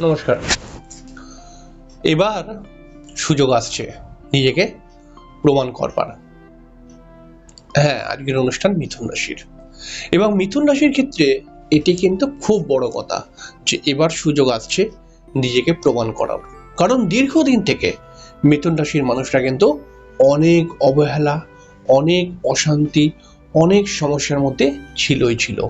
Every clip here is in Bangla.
নমস্কার। এবার সুযোগ আসছে নিজেকে প্রমাণ করবার। হ্যাঁ আজকের অনুষ্ঠান মিথুন রাশির। এবং মিথুন রাশির ক্ষেত্রে এটি কিন্তু খুব বড় কথা যে এবার সুযোগ আসছে নিজেকে প্রমাণ করার। কারণ দীর্ঘদিন থেকে মিথুন রাশির মানুষরা কিন্তু অনেক অবহেলা, অনেক অশান্তি, অনেক সমস্যার মধ্যে ছিলই ছিল।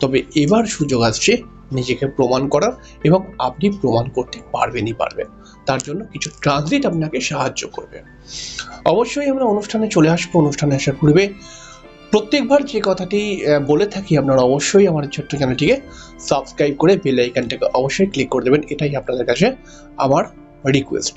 তবে এবার সুযোগ আসছে নিজেকে প্রমাণ করার এবং আপনি প্রমাণ করতে পারবেনই পারবেন। তার জন্য কিছু ট্রানজিট আপনাকে সাহায্য করবে। অবশ্যই আমরা অনুষ্ঠানে চলে আসব। অনুষ্ঠানে আসার পূর্বে প্রত্যেকবার যে কথাটি বলে থাকি আপনারা অবশ্যই আমার ছোট্ট চ্যানেলটিকে সাবস্ক্রাইব করে বেল আইকনটাকে অবশ্যই ক্লিক করে দেবেন। এটাই আপনাদের কাছে আমার রিকোয়েস্ট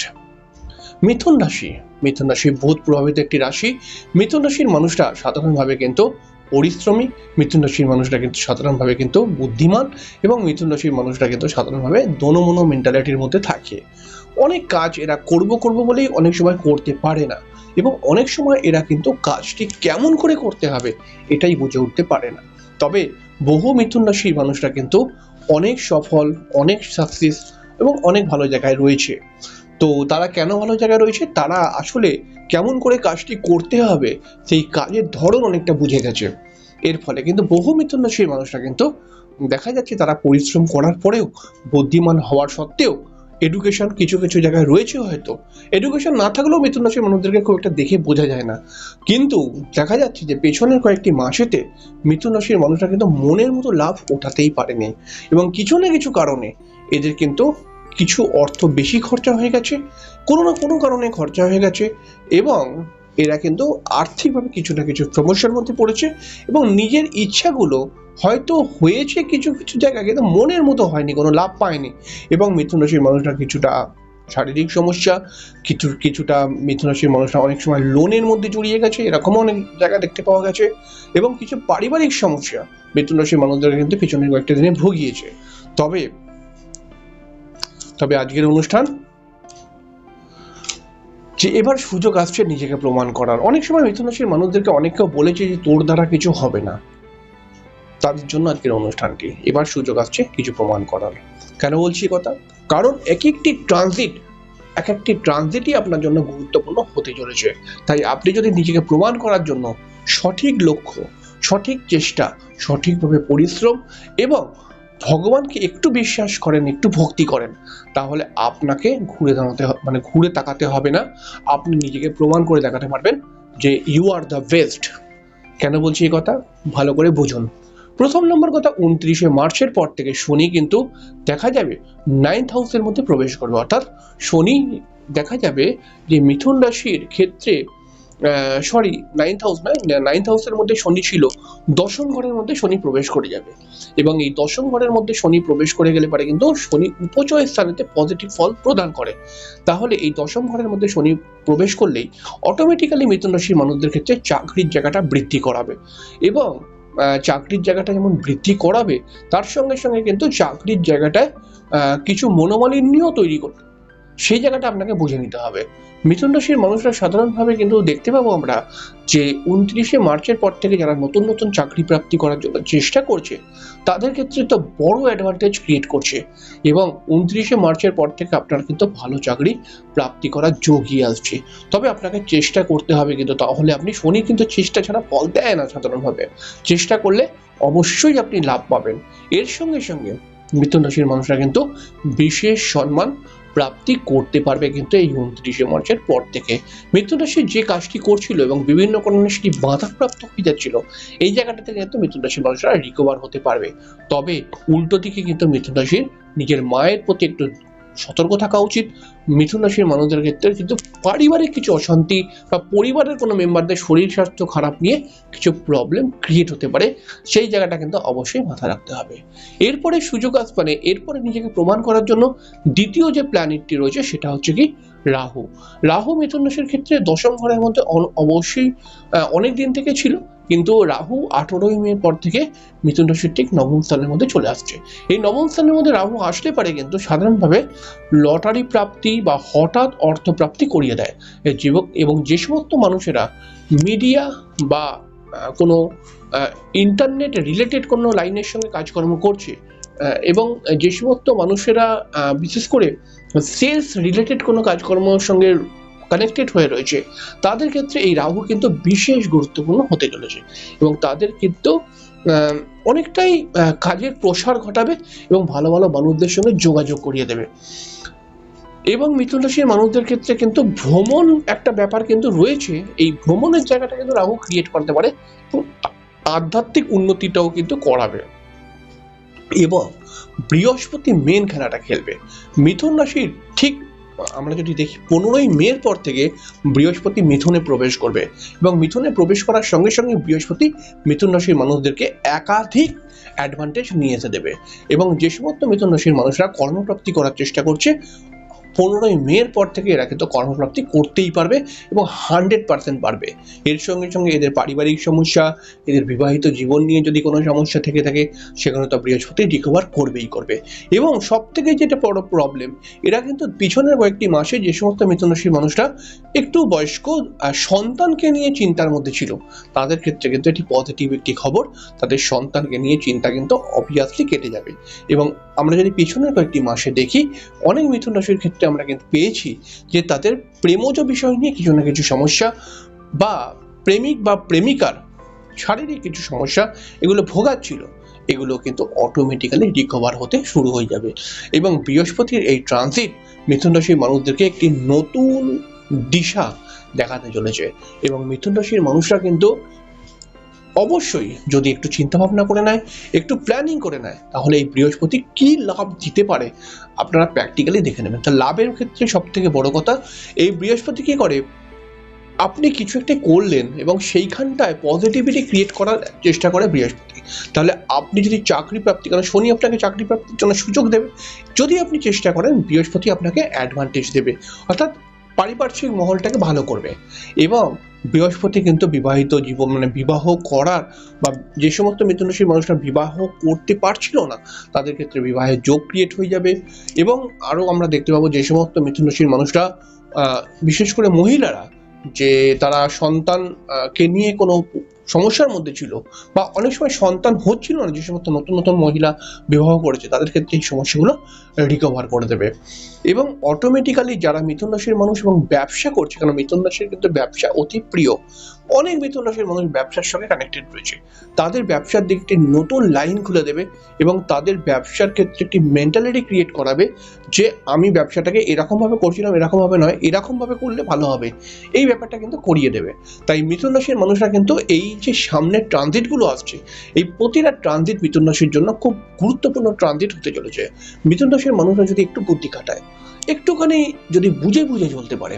মিথুন রাশি। মিথুন রাশি বহুত প্রভাবিত একটি রাশি। মিথুন রাশির মানুষরা সাধারণভাবে কিন্তু পরিশ্রমী মিথুন রাশির মানুষরা কিন্তু সাধারণভাবে কিন্তু বুদ্ধিমান এবং মিথুন রাশির মানুষরা কিন্তু সাধারণভাবে দোনোমনো মেন্টালিটির মধ্যে থাকে। অনেক কাজ এরা করব করব বলেই অনেক সময় করতে পারে না এবং অনেক সময় এরা কিন্তু কাজটি কেমন করে করতে হবে এটাই বুঝে উঠতে পারে না। তবে বহু মিথুন রাশির মানুষরা কিন্তু অনেক সফল, অনেক সাকসেস এবং অনেক ভালো জায়গায় রয়েছে। তো তারা কেন ভালো জায়গায় রয়েছে? তারা আসলে কেমন করে কাজটি করতে হবে? সেই কাজের ধরন অনেকটা বুঝে গেছে। এর ফলে কিন্তু বহু মিথুন রাশির মানুষরা কিন্তু দেখা যাচ্ছে তারা পরিশ্রম করার পরেও বুদ্ধিমান হওয়ার সত্ত্বেও এডুকেশন কিছু কিছু জায়গায় রয়েছে হয়তো। এডুকেশন না থাকলেও মিথুন রাশির মানুষদেরকে খুব একটা দেখে বোঝা যায় না। কিন্তু দেখা যাচ্ছে যে পেছনের কয়েকটি মাসেতে মিথুন রাশির মানুষরা কিন্তু মনের মতো লাভ ওঠাতেই পারেনি। এবং কিছু না কিছু কারণে এদের কিন্তু কিছু অর্থ বেশি খরচা হয়ে গেছে, কোনো না কোনো কারণে খরচা হয়ে গেছে এবং এরা কিন্তু আর্থিকভাবে কিছু না কিছু সমস্যার মধ্যে পড়েছে এবং নিজের ইচ্ছাগুলো হয়তো হয়েছে কিছু কিছু জায়গায় কিন্তু মনের মতো হয়নি, কোনো লাভ পায়নি এবং মিথুন রাশির মানুষরা কিছুটা শারীরিক সমস্যা, কিছু, কিছুটা মিথুন রাশির মানুষরা অনেক সময় লোনের মধ্যে জড়িয়ে গেছে, এরকমও অনেক জায়গা দেখতে পাওয়া গেছে এবং কিছু পারিবারিক সমস্যা মিথুন রাশির মানুষদের কিন্তু পিছনের কয়েকটা দিনে ভুগিয়েছে। তবে তবে আজকের অনুষ্ঠান যে এবার সুযোগ আসছে নিজেকে প্রমাণ করার। অনেক সময় মিথুন রাশির মানুষদেরকে অনেক কেউ বলেছে যে তোর দ্বারা কিছু হবে না। তাদের জন্য আজকের অনুষ্ঠানটি। এবার সুযোগ আসছে কিছু প্রমাণ করার। কেন বলছি কথা? কারণ এক একটি ট্রানজিট এক একটি ট্রানজিটই আপনার জন্য গুরুত্বপূর্ণ হতে চলেছে। তাই আপনি যদি নিজেকে প্রমাণ করার জন্য সঠিক লক্ষ্য, সঠিক চেষ্টা, সঠিকভাবে পরিশ্রম এবং ভগবানকে একটু বিশ্বাস করেন, একটু ভক্তি করেন, তাহলে আপনাকে ঘুরে দাঁড়াতে মানে ঘুরে তাকাতে হবে না। আপনি নিজেকে প্রমাণ করে দেখাতে পারবেন যে ইউ আর দ্য বেস্ট কেন বলছি এই কথা? ভালো করে বুঝুন। প্রথম নম্বর কথা, উনত্রিশে মার্চের পর থেকে শনি কিন্তু দেখা যাবে নাইন্থ হাউসের মধ্যে প্রবেশ করবে। অর্থাৎ শনি দেখা যাবে যে মিথুন রাশির ক্ষেত্রে সরি নাইন্থ হাউস নয় নাইন্থ হাউসের মধ্যে শনি ছিল। দশম ঘরের মধ্যে শনি প্রবেশ করে যাবে। এবং এই দশম ঘরের মধ্যে শনি প্রবেশ করে গেলে পারে কিন্তু শনি উপচয় স্থানেতে পজিটিভ ফল প্রদান করে। তাহলে এই দশম ঘরের মধ্যে শনি প্রবেশ করলেই অটোমেটিক্যালি মিথুন রাশির মানুষদের ক্ষেত্রে চাকরির জায়গাটা বৃদ্ধি করাবে। এবং চাকরির জায়গাটা যেমন বৃদ্ধি করাবে, তার সঙ্গে সঙ্গে কিন্তু চাকরির জায়গাটায় কিছু মনোমালিন্যও তৈরি করবে। সেই জায়গাটা আপনাকে বুঝে নিতে হবে। মিথুন রাশির মানুষরা সাধারণভাবে কিন্তু দেখতে পাবো আমরা যে উনত্রিশে মার্চের পর থেকে যারা নতুন নতুন চাকরি প্রাপ্তি করার জন্য চেষ্টা করছে, তাদের ক্ষেত্রে তো বড় অ্যাডভান্টেজ ক্রিয়েট করছে এবং উনত্রিশে মার্চের পর থেকে আপনার কিন্তু ভালো চাকরি প্রাপ্তি করার যোগই আসছে। তবে আপনাকে চেষ্টা করতে হবে কিন্তু তাহলে আপনি শনি কিন্তু চেষ্টা ছাড়া ফল দেয় না সাধারণভাবে। চেষ্টা করলে অবশ্যই আপনি লাভ পাবেন। এর সঙ্গে সঙ্গে মিথুন রাশির মানুষরা কিন্তু বিশেষ সম্মান প্রাপ্তি করতে পারবে কিন্তু এই উনত্রিশে মার্চের পর থেকে। মিথুন রাশি যে কাজটি করছিল এবং বিভিন্ন কারণে সেটি বাধাপ্রাপ্ত হয়ে যাচ্ছিল, এই জায়গাটা থেকে কিন্তু মিথুন রাশির মানুষরা রিকভার হতে পারবে। তবে উল্টো দিকে কিন্তু মিথুন রাশির নিজের মায়ের প্রতি একটু সতর্ক থাকা উচিত। মিথুন রাশির মানুষদের ক্ষেত্রে কিন্তু পারিবারিক কিছু অশান্তি বা পরিবারের কোনো মেম্বারদের শরীর স্বাস্থ্য খারাপ নিয়ে কিছু প্রবলেম ক্রিয়েট হতে পারে। সেই জায়গাটা কিন্তু অবশ্যই মাথায় রাখতে হবে। এরপরে সুযোগ আসবে মানে এরপরে নিজেকে প্রমাণ করার জন্য দ্বিতীয় যে প্ল্যানেটটি রয়েছে সেটা হচ্ছে কি রাহু। রাহু মিথুন রাশির ক্ষেত্রে দশম ঘরের মধ্যে অবশ্যই অনেক দিন থেকে ছিল। কিন্তু রাহু আঠেরোই মে পর থেকে মিথুন রাশির ঠিক নবম স্থানের মধ্যে চলে আসছে। এই নবম স্থানের মধ্যে রাহু আসলে পারে কিন্তু সাধারণভাবে লটারি প্রাপ্তি বা হঠাৎ অর্থ প্রাপ্তি করিয়ে দেয়। জীবক এবং যে সমস্ত মানুষেরা মিডিয়া বা কোনো ইন্টারনেট রিলেটেড কোনো লাইনের সঙ্গে কাজকর্ম করছে এবং যে সমস্ত মানুষেরা বিশেষ করে সেলস রিলেটেড কোনো কাজকর্মের সঙ্গে কানেক্টেড হয়ে রয়েছে। তাদের ক্ষেত্রে এই রাহু কিন্তু বিশেষ গুরুত্বপূর্ণ হতে চলেছে এবং তাদের কিন্তু অনেকটাই কাজের প্রসার ঘটাবে এবং ভালো ভালো মানুষদের সঙ্গে যোগাযোগ করিয়ে দেবে। এবং মিথুন রাশির মানুষদের ক্ষেত্রে কিন্তু ভ্রমণ একটা ব্যাপার কিন্তু রয়েছে। এই ভ্রমণের জায়গাটা কিন্তু রাহু ক্রিয়েট করতে পারে আধ্যাত্মিক উন্নতিটাও কিন্তু করাবে। এবং বৃহস্পতি মেন খেলাটা খেলবে। মিথুন রাশির ঠিক আমরা যদি দেখি পনেরোই মের পর থেকে বৃহস্পতি মিথুনে প্রবেশ করবে এবং মিথুনে প্রবেশ করার সঙ্গে সঙ্গে বৃহস্পতি মিথুন রাশির মানুষদেরকে একাধিক অ্যাডভান্টেজ নিয়ে এসে দেবে। এবং যে সমস্ত মিথুন রাশির মানুষরা কর্মপ্রাপ্তি করার চেষ্টা করছে পনেরোই মের পর থেকে এরা কিন্তু কর্মপ্রাপ্তি করতেই পারবে এবং হান্ড্রেড পার্সেন্ট পারবে এর সঙ্গে সঙ্গে এদের পারিবারিক সমস্যা, এদের বিবাহিত জীবন নিয়ে যদি কোনো সমস্যা থেকে থাকে, সেখানে তো বৃহস্পতি রিকভার করবেই করবে। এবং সব থেকে যেটা বড় প্রবলেম এরা কিন্তু পিছনের কয়েকটি মাসে যে সমস্ত মিথুন রাশির মানুষরা একটু বয়স্ক সন্তানকে নিয়ে চিন্তার মধ্যে ছিল, তাদের ক্ষেত্রে কিন্তু এটি পজিটিভ একটি খবর। তাদের সন্তানকে নিয়ে চিন্তা কিন্তু অবভিয়াসলি কেটে যাবে। এবং আমরা যদি পিছনের কয়েকটি মাসে দেখি, অনেক মিথুন রাশির ক্ষেত্রে আমরা কিন্তু পেয়েছি যে তাদের প্রেমজ বিষয় নিয়ে কিছু না কিছু সমস্যা বা প্রেমিক বা প্রেমিকার শারীরিক কিছু সমস্যা এগুলো ভোগাচ্ছিল, এগুলো কিন্তু অটোমেটিক্যালি রিকভার হতে শুরু হয়ে যাবে। এবং বৃহস্পতির এই ট্রানজিট মিথুন রাশির মানুষদেরকে একটি নতুন দিশা দেখাতে চলেছে। এবং মিথুন রাশির মানুষরা কিন্তু অবশ্যই যদি একটু চিন্তা ভাবনা করে নেয়, একটু প্ল্যানিং করে নেয়, তাহলে এই বৃহস্পতি কি লাভ দিতে পারে আপনারা প্র্যাকটিক্যালি দেখে নেবেন। তা লাভের ক্ষেত্রে সব থেকে বড় কথা, এই বৃহস্পতি কি করে? আপনি কিছু একটা করলেন এবং সেইখানটায় পজিটিভিটি ক্রিয়েট করার চেষ্টা করে বৃহস্পতি। তাহলে আপনি যদি চাকরি প্রাপ্তি কারণ শনি আপনাকে চাকরি প্রাপ্তির জন্য সুযোগ দেবে। যদি আপনি চেষ্টা করেন, বৃহস্পতি আপনাকে অ্যাডভান্টেজ দেবে। অর্থাৎ পারিপার্শ্বিক মহলটাকে ভালো করবে। এবং বৃহস্পতি কিন্তু বিবাহিত জীবন মানে বিবাহ করার বা যে সমস্ত মিথুন রাশির মানুষরা বিবাহ করতে পারছিল না, তাদের ক্ষেত্রে বিবাহের যোগ ক্রিয়েট হয়ে যাবে এবং আরও আমরা দেখতে পাবো যে সমস্ত মিথুন রাশির মানুষরা বিশেষ করে মহিলারা, যে তারা সন্তানকে নিয়ে কোনো সমস্যার মধ্যে ছিল বা অনেক সময় সন্তান হচ্ছিল না যে সমস্ত নতুন নতুন মহিলা বিবাহ করেছে, তাদের ক্ষেত্রে এই সমস্যাগুলো রিকভার করে দেবে। এবং অটোমেটিক্যালি যারা মিথুন রাশির মানুষ এবং ব্যবসা করছে কারণ মিথুন রাশির কিন্তু ব্যবসা অতি প্রিয়, অনেক মিথুন রাশির মানুষ ব্যবসার সঙ্গে কানেক্টেড রয়েছে। তাদের ব্যবসার দিকে একটি নতুন লাইন খুলে দেবে এবং তাদের ব্যবসার ক্ষেত্রে একটি মেন্টালিটি ক্রিয়েট করাবে যে আমি ব্যবসাটাকে এরকমভাবে করছিলাম, এরকমভাবে নয়, এরকমভাবে করলে ভালো হবে। এই ব্যাপারটা কিন্তু করিয়ে দেবে। তাই মিথুন রাশির মানুষরা কিন্তু এই যে সামনের ট্রানজিটগুলো আসছে, এই প্রতিটা ট্রানজিট মিথুন রাশির জন্য খুব গুরুত্বপূর্ণ ট্রানজিট হতে চলেছে। মিথুন রাশির মানুষরা যদি একটু বুদ্ধি খাটায়, একটুখানি যদি বুঝে বুঝে চলতে পারে,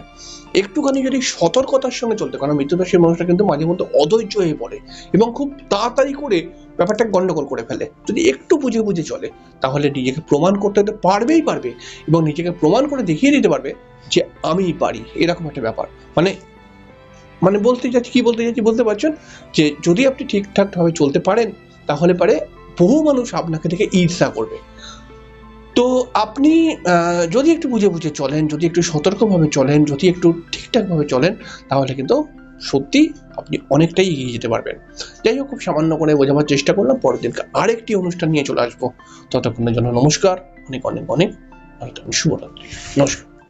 একটুখানি যদি সতর্কতার সঙ্গে চলতে কারণ মিথুন রাশির মানুষরা কিন্তু মাঝে মধ্যে অধৈর্য হয়ে পড়ে এবং খুব তাড়াতাড়ি করে ব্যাপারটা গন্ডগোল করে ফেলে। যদি একটু বুঝে বুঝে চলে, তাহলে নিজেকে প্রমাণ করতে পারবেই পারবে এবং নিজেকে প্রমাণ করে দেখিয়ে দিতে পারবে যে আমিই পারি, এরকম একটা ব্যাপার। মানে মানে বলতে চাচ্ছি, কি বলতে চাচ্ছি বলতে পারছেন? যে যদি আপনি ঠিকঠাকভাবে চলতে পারেন, তাহলে পারে বহু মানুষ আপনাকে থেকে ঈর্ষা করবে। তো আপনি যদি একটু বুঝে বুঝে চলেন, যদি একটু সতর্কভাবে চলেন, যদি একটু ঠিকঠাকভাবে চলেন, তাহলে কিন্তু সত্যি আপনি অনেকটাই এগিয়ে যেতে পারবেন। যাই হোক, খুব সামান্য করে বোঝাবার চেষ্টা করলাম, পরের দিনকে আরেকটি অনুষ্ঠান নিয়ে চলে আসব। ততক্ষণের জন্য নমস্কার, অনেক অনেক অনেক শুভরাত্রি। নমস্কার।